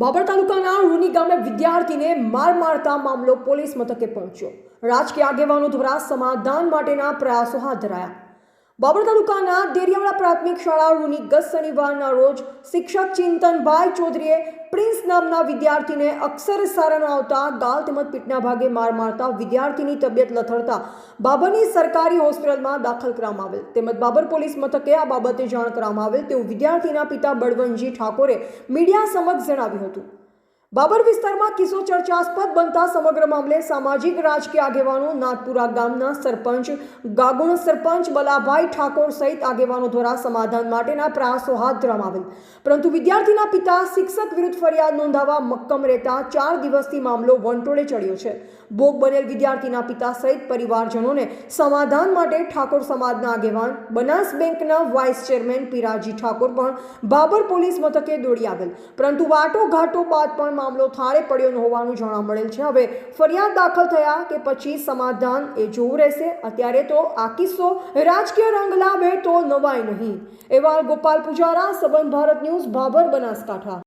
બાબર તાલુકાના રૂની ગામે વિદ્યાર્થીને માર મારતા મામલો પોલીસ મથકે પહોંચ્યો. રાજકીય આગેવાનો દ્વારા સમાધાન માટેના પ્રયાસો હાથ ધરાયા. બાબર તાલુકાના દેરિયાવાડા પ્રાથમિક શાળા રૂની ગત શનિવારના રોજ શિક્ષક ચિંતનભાઈ ચૌધરીએ પ્રિન્સ નામના વિદ્યાર્થીને અક્ષર સારા આવતા ગાલ તેમજ પીઠના ભાગે માર મારતા વિદ્યાર્થીની તબિયત લથડતા બાબરની સરકારી હોસ્પિટલમાં દાખલ કરવામાં આવેલ. તેમજ બાબર પોલીસ મથકે આ બાબતે જાણ કરવામાં આવેલ તેવું વિદ્યાર્થીના પિતા બળવંતજી ઠાકોરે મીડિયા સમક્ષ જણાવ્યું હતું. બાબર વિસ્તારમાં કિસ્સો ચર્ચાસ્પદ બનતા સમગ્ર મામલે સામાજિક રાજકીય આગેવાનો નાથપુરા ગામના સરપંચ ગાગુણ સરપંચ બલાભાઈ ઠાકોર સહિત આગેવાનો દ્વારા સમાધાન માટેના પ્રયાસો હાથ ધરવામાં આવેલ. પરંતુ વિદ્યાર્થીના પિતા શિક્ષક વિરુદ્ધ ફરિયાદ નોંધાવવા મક્કમ રહેતા ચાર દિવસથી મામલો વંટોળે ચડ્યો છે. ભોગ બનેલ વિદ્યાર્થીના પિતા સહિત પરિવારજનોને સમાધાન માટે ઠાકોર સમાજના આગેવાન, બનાસ બેંકના વાઇસ ચેરમેન પીરાજી ઠાકોર પણ બાબર પોલીસ મથકે દોડી આવેલ. પરંતુ વાટો ઘાટો બાદ પણ મામલો થાળે પડ્યો હોવાનું જાણવા મળેલ છે. હવે ફરિયાદ દાખલ થયા કે પછી સમાધાન એ જોવું રહેશે. અત્યારે તો આ કિસ્સો રાજકીય રંગ લાવે તો નવાય નહીં. એવા ગોપાલ પૂજારા સબન ભારત ન્યૂઝ, ભાભર બનાસકાંઠા.